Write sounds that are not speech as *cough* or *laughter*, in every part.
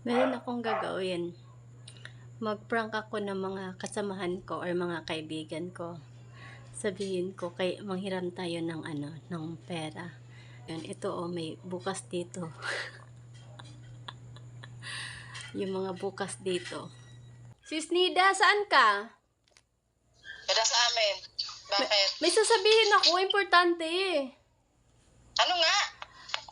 Meron akong gagawin. Mag-prank ako ng mga kasamahan ko or mga kaibigan ko. Sabihin ko, kay manghiram tayo ng ano, ng pera. Yun, ito oh, may bukas dito. *laughs* Yung mga bukas dito. Sis Nida, saan ka? Kada sa amin. Bakit? May sasabihin ako, importante eh. Ano nga?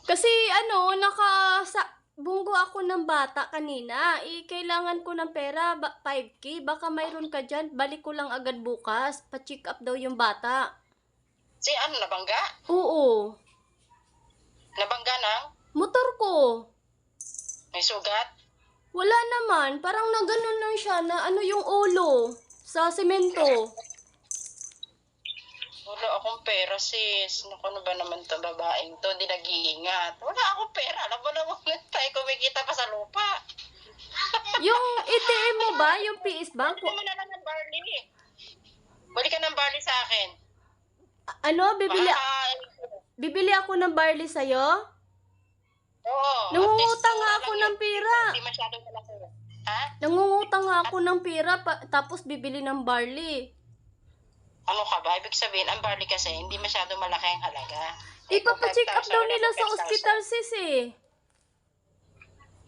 Kasi ano, naka sa bunggo ako ng bata kanina. Eh, kailangan ko ng pera, ba, 5K. Baka mayroon ka dyan. Balik ko lang agad bukas. Pa-check up daw yung bata. Si ano, nabangga? Oo. Nabangga ng? Motor ko. May sugat? Wala naman. Parang na ganun lang siya na ano yung ulo sa semento. Wala akong pera, sis. Naku, ano ba naman to babaeng to? Di nag-iingat. Wala akong pera. Alam mo naman *laughs* tayo kumikita pa sa lupa. *laughs* Yung ATM mo ba? Yung PS Bank? Bili mo na lang ng barley. Bili ka ng barley sa akin. Ano? Bibili, Baka, bibili ako ng barley sa'yo? oo. Nangungutang nga ako ng pera. Hindi masyadong malaki. Ha? Nangungutang nga ako ng pera pa- tapos bibili ng barley. Ano ka ba? Ibig sabihin, ang barley kasi, hindi masyadong malaki ang halaga. Ipapacheck up 5,000, daw nila sa 5,000. ospital sis eh.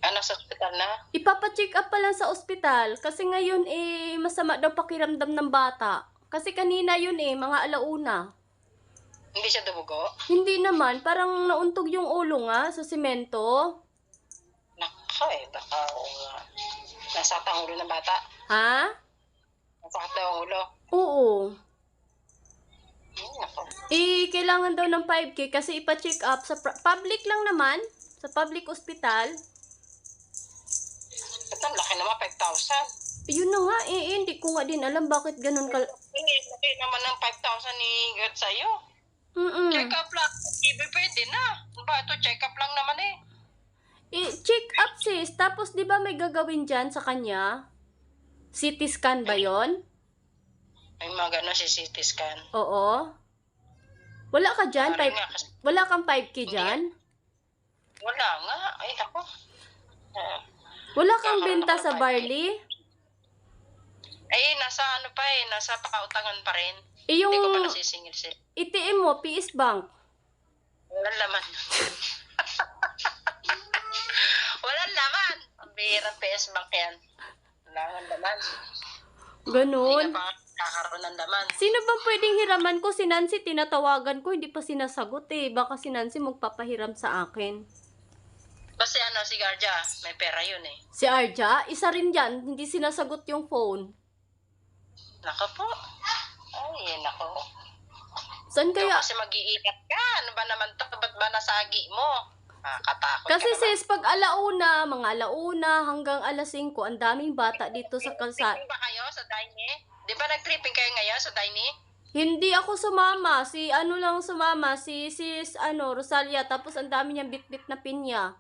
Ano sa ospital na? Ipapacheck up pa lang sa ospital kasi ngayon eh masama daw pakiramdam ng bata. Kasi kanina yun eh, mga alauna. Hindi siya dumugo? Hindi naman, parang nauntog yung ulo nga sa simento. Nako eh, baka nga. Nasakit ang ulo ng bata. Ha? Nasakit daw ang ulo. Oo. Eh, kailangan daw ng 5K kasi ipacheck up sa public lang naman, sa public hospital. Ang laki naman, 5,000? Yun na nga eh, eh, hindi ko nga din alam bakit ganun kal... Hindi, laki naman ng 5,000 ni God sa'yo. Mm-mm. Check up lang. Ibe pwede na. Ba, ito check up lang naman eh. Eh, check up sis. Tapos, di ba may gagawin dyan sa kanya? CT scan ba yon? May mga gano'n si CT scan. Oo. Wala ka dyan? Five, nga, kasi wala kang 5K dyan? wala nga. Ay, ako. Ah. Wala kang benta sa barley? Ay, nasa ano pa eh, nasa pakautangan pa rin. Eh, yung Hindi ko pa nasisingil sila. ATM mo, PS Bank. Walang laman. *laughs* Walang laman. Ang bihirang PS Bank yan. Wala laman. Hindi Ganun. ka pa kakaroon ng laman. Sino bang pwedeng hiraman ko? Si Nancy, tinatawagan ko, hindi pa sinasagot eh. Baka si Nancy magpapahiram sa akin. Basta ano, si Garja, may pera yun eh. Si Arja, isa rin dyan, hindi sinasagot yung phone. Nako po. Ay, nako. Saan Kaya, kasi mag-iingat ka. Ano ba naman to? Ba't ba nasagi mo? Nakakatakot Kasi ka naman. sis, pag alauna, mga alauna hanggang alas 5, ang daming bata dito sa kalsada. Ba kayo sa Daini? Di ba nag-tripping kayo ngayon sa Daini? Hindi ako sumama. Si ano lang sumama. Si sis ano, Rosalia. Tapos ang dami niyang bit-bit na pinya.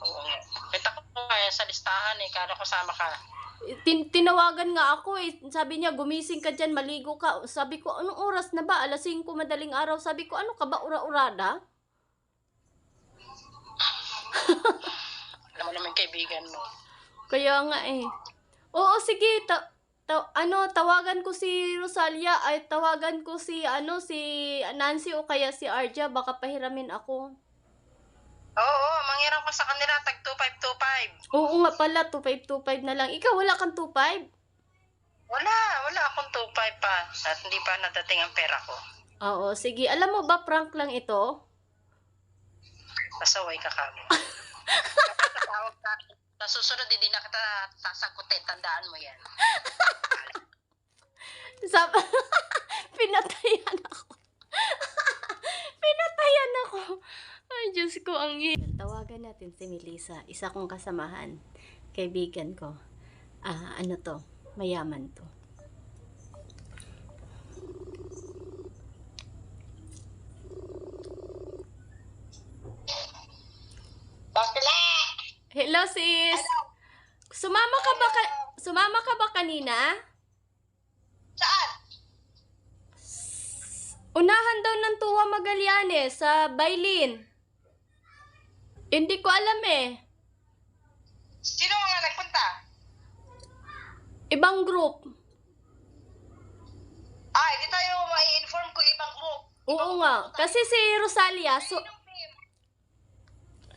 Oo nga. Kita ko kaya sa listahan eh. Kala ko sama ka. Tin- tinawagan nga ako eh. Sabi niya, gumising ka dyan, maligo ka. Sabi ko, anong oras na ba? Alas 5 madaling araw. Sabi ko, ano ka ba, ura-urada? Alam mo naman kaibigan mo. *laughs* Kaya nga eh. Oo, sige. Ta- ta- ano, tawagan ko si Rosalia. Ay, tawagan ko si, ano, si Nancy o kaya si Arja. Baka pahiramin ako. Oo, manghiram ko sa kanila. Tag 2525. Oo nga pala, 2525 na lang. Ikaw, wala kang 25? Wala, wala akong 25 pa. At hindi pa nadating ang pera ko. Oo, sige. Alam mo ba, prank lang ito? Pasaway ka kamo. *laughs* Kapag tatawag ka, sa susunod hindi na kita sasagutin. Tandaan mo yan. *laughs* Sa *laughs* pinatayan ako. *laughs* pinatayan ako. Ay, Diyos ko, ang i- Tawagan natin si Melissa. Isa kong kasamahan. Kaibigan ko. Ah, ano to? Mayaman to. Hello, sis! Sumama ka ba, ka- sumama ka ba kanina? Saan? Unahan daw ng Tuwa Magallanes sa Bailin. Hindi ko alam eh. Sino mga nagpunta? Ibang group. Ah, hindi tayo mai-inform kung ibang group. Oo nga. Kasi si Rosalia, so, Kaninong team?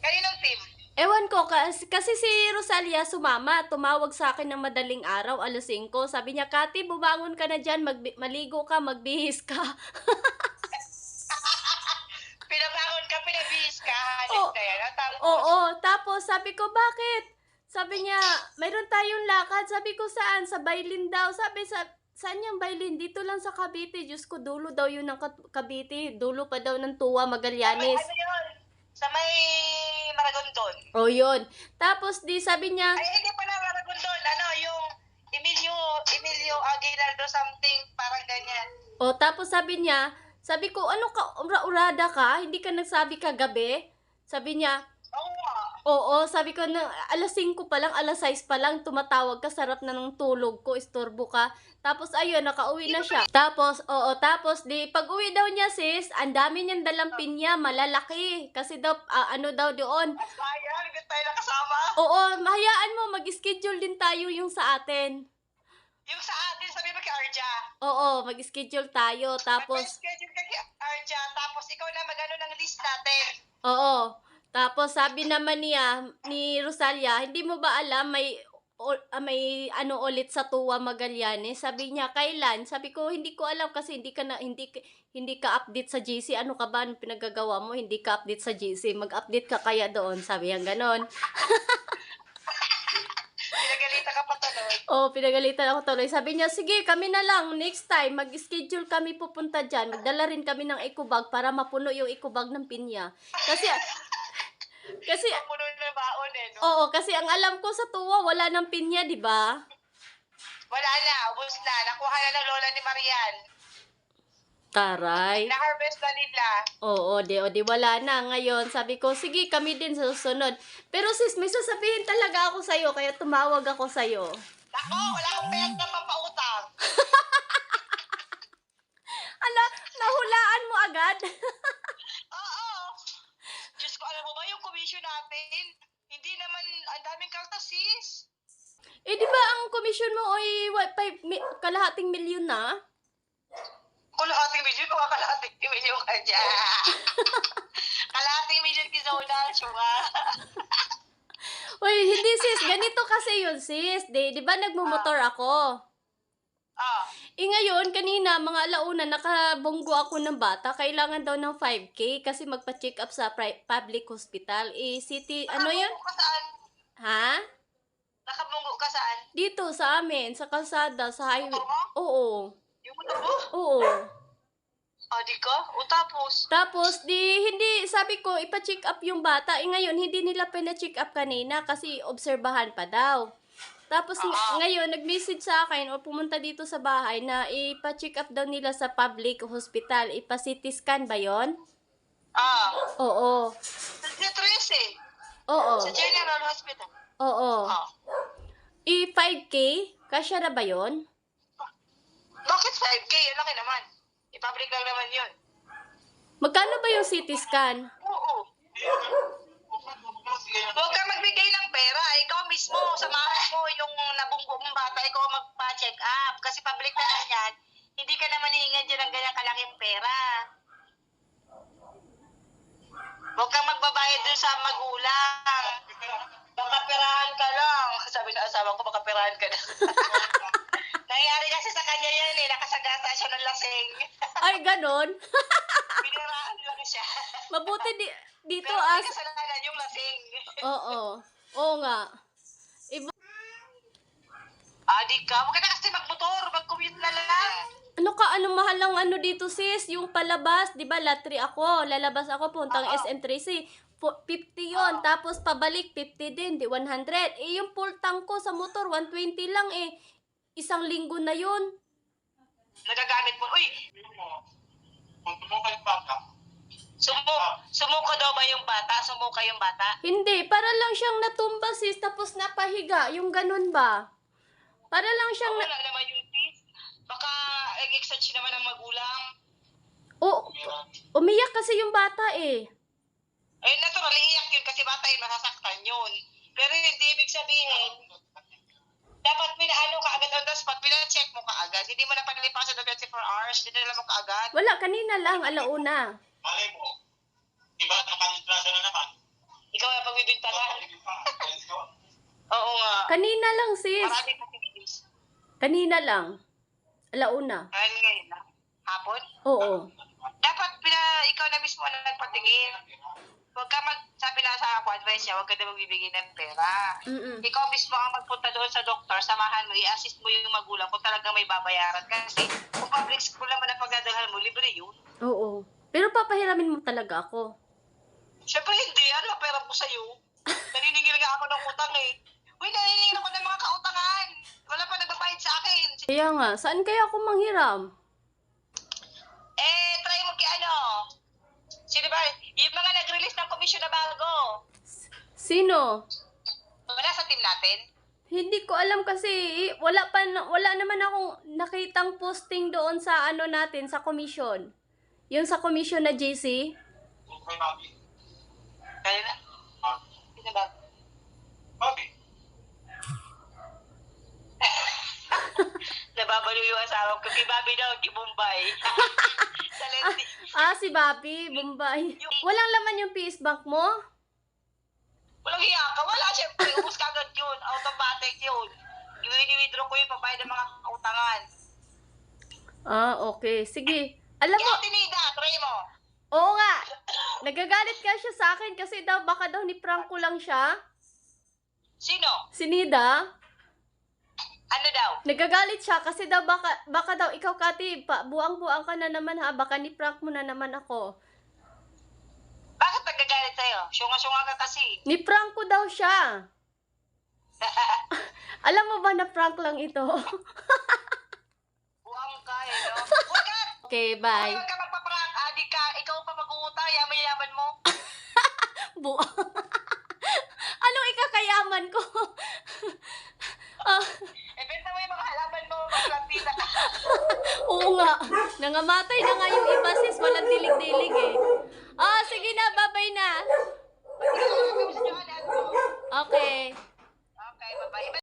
Kaninong team? Ewan ko, kasi, kasi si Rosalia sumama, tumawag sa akin ng madaling araw, alas 5. Sabi niya, Kati, bumangon ka na dyan, magbi- maligo ka, magbihis ka. *laughs* Pinabangon ka, pinabihis ka. Oo. na yan. ah, Tapos, Oo, tapos sabi ko, bakit? Sabi niya, mayroon tayong lakad. Sabi ko, saan? Sa Bailin daw. Sabi, sa, saan yung Bailin? Dito lang sa Cavite. Diyos ko, dulo daw yun ng Cavite. Dulo pa daw ng Tuwa, Magallanes. ano yun? Sa may Maragondon. O yun. Tapos di sabi niya, Ay, hindi pala Maragondon. Ano, yung Emilio, Emilio Aguinaldo something, parang ganyan. o tapos sabi niya, sabi ko, ano ka, ura-urada ka? Hindi ka nagsabi kagabi? Sabi niya, Oo sabi ko na alas 5 pa lang, alas 6 pa lang, tumatawag ka, sarap na ng tulog ko, istorbo ka. Tapos ayun, nakauwi na siya. Tapos, oo, tapos di, pag uwi daw niya sis, ang dami niyang dalang pinya, malalaki. Kasi daw, ah, ano daw doon. Sayang, hindi tayo nakasama. Oo, mahayaan mo, mag-schedule din tayo yung sa atin. Yung sa atin, sabi mo kay Arja. Oo, mag-schedule tayo. Tapos, Mag-schedule ka kay Arja, tapos ikaw na mag-ano ng list natin. oo. Tapos sabi naman niya, ni Rosalia, hindi mo ba alam may o- ah, may ano ulit sa Tuwa Magallanes? Sabi niya, kailan? Sabi ko, hindi ko alam kasi hindi ka na hindi hindi ka update sa GC. Ano ka ba? Ano pinagagawa mo? Hindi ka update sa GC. Mag-update ka kaya doon. Sabi niya ganon. *laughs* Pinagalita ka pa tuloy. Oh, pinagalitan ako tuloy. Sabi niya, sige, kami na lang. Next time, mag-schedule kami pupunta dyan. Magdala rin kami ng ecobag para mapuno yung ecobag ng pinya. Kasi, kasi, Puno na baon eh, no? oo, kasi ang alam ko sa tuwa, wala ng pinya, di ba? Wala na, ubos na. Nakuha na ng lola ni Marian. Taray. Na-harvest na nila. Oo, di, o, di wala na. Ngayon, sabi ko, sige, kami din sa susunod. Pero sis, may sasabihin talaga ako sa'yo, kaya tumawag ako sa'yo. Nako, wala akong pera na papautang. *laughs* Ala, nahulaan mo agad. *laughs* Oo. Diyos ko, alam mo ba yung commission natin? Hindi naman, daming kartasis. eh, di ba ang komisyon mo ay wa- five mi- kalahating milyon na? Kalahating million, mga kalahating million ka dyan. *laughs* kalahating million kizona, syunga. Uy, *laughs* hindi sis, ganito kasi yun sis. Di, di ba nagmumotor ako? Ah, Eh ngayon, kanina, mga alauna, nakabunggo ako ng bata. Kailangan daw ng 5K kasi magpa-check up sa pri- public hospital. Eh, city, ano yun? nakabunggo ka saan? Ha? Nakabunggo ka saan? Dito sa amin, sa kalsada, sa highway. Motor mo? Oo. Yung motor mo? Oo. Ah, di ka? O tapos? Tapos, di, hindi, sabi ko, ipa-check up yung bata. Eh ngayon, hindi nila pina-check up kanina kasi obserbahan pa daw. Tapos Oo. ngayon, nag-message sa akin o pumunta dito sa bahay na ipa-check up daw nila sa public hospital. Ipa-CT scan ba yon? Ah, Oo. sa 13. Oo. Sa General Hospital. Oo. Ah. I-5K? Kasya na ba yon? Bakit 5K? Ang laki naman. I-public lang naman yun. Magkano ba yung CT scan? Oo. Huwag ka magbigay ng pera. Ikaw mismo, samahan mo yung nabunggo mong bata. Ikaw magpa-check up. Kasi public na lang yan. Hindi ka naman hihingan dyan ng ganyan kalaking pera. Huwag kang magbabayad dun sa magulang. Baka perahan ka lang. *laughs* Sabi ng asawa ko, baka perahan ka na. *laughs* Nangyari kasi sa kanya yan eh. Nakasagasa siya ng lasing. *laughs* Ay, ganon. Pinirahan lang siya. Mabuti di, dito Pero as... kasalanan yung lasing. Oo. Oo nga. Adi ka, huwag ka na kasi magmotor, mag-commute na lang. Ano ka, ano mahal ang ano dito sis? Yung palabas, di ba, latri ako. Lalabas ako, puntang Oo. SM3C. Fu- 50 yon tapos pabalik 50 din, di 100. Eh, yung full tank ko sa motor, 120 lang eh. Isang linggo na yun. Nagagamit mo, uy, sumu sumuko daw ba yung bata? Sumuka yung bata? Hindi, para lang siyang natumba sis, tapos napahiga. Yung ganun ba? Para lang siyang... Wala Na- naman yung. Baka nag-exage naman ang magulang. oh, umiyak kasi yung bata eh. Eh, natural, iiyak yun kasi bata yun, masasaktan yun. Pero hindi ibig sabihin, dapat pinaano ka agad on the spot, pina-check mo ka agad. Hindi mo na panilipasan ng 24 hours, dinala mo ka agad. Wala, kanina lang, alauna. Malay mo, iba nakadisgrasya na naman. Ikaw ang pagbibintangan. *laughs* Oo nga. Kanina lang, sis. Marami pinis. Kanina lang. Alauna. Ngayon ngayon na. Hapon? Oo. Dapat pina, ikaw na mismo ang nagpatingin. Huwag ka mag, sabi na sa ako, advice niya, huwag ka na magbibigay ng pera. Mm-mm. Ikaw mismo ang magpunta doon sa doktor, samahan mo, i-assist mo yung magulang kung talagang may babayaran. Kasi kung public school naman ang pagdadalhan mo, libre yun. Oo. Pero papahiramin mo talaga ako. Siyempre hindi, ano ang pera ko sa'yo? *laughs* Naniningil nga ako ng utang eh. Uy, naniningil ako ng mga kautangan. Wala pa nagbabayad sa akin. Kaya nga, saan kaya ako manghiram? Eh, try mo kay ano. Sino ba? Yung mga nag-release ng komisyon na bago. Sino? Wala sa team natin. Hindi ko alam kasi wala pa na- wala naman akong nakitang posting doon sa ano natin sa commission. Yung sa commission na JC. Kaya na. Ah, Sino ba? Bobby. Nababaliw yung asawa ko. Kay Bobby daw, kay Bombay. *laughs* Lenti. Ah, si Bobby, Bombay. Walang laman yung PS Bank mo? Walang hiya ka. Wala, syempre. Ubus ka agad yun. Automatic yun. I-withdraw ko yung pabayad ng mga kautangan. Ah, okay. Sige. Alam mo, Kaya tinida, try mo. oo nga. Nagagalit ka siya sa akin kasi daw baka daw ni prank ko lang siya. Sino? Si Nida. Ano daw? Nagagalit siya kasi daw baka, baka daw ikaw Kati, pa, buang-buang ka na naman ha. Baka ni prank mo na naman ako. Bakit nagagalit sa'yo? Syunga-syunga ka kasi. Ni prank ko daw siya. *laughs* Alam mo ba na prank lang ito? *laughs* Buang ka eh, no? *laughs* Huwag ka! okay, bye. Huwag ka magpaprank. Adik ka. Ikaw pa mag-uutang. Yaman-yaman mo. Buang. Anong ikakayaman ko? ah, Eh, benta mo yung mga halaman mo. Magpapita ka. oo nga. Nangamatay na nga yung iba sis. Walang dilig-dilig eh.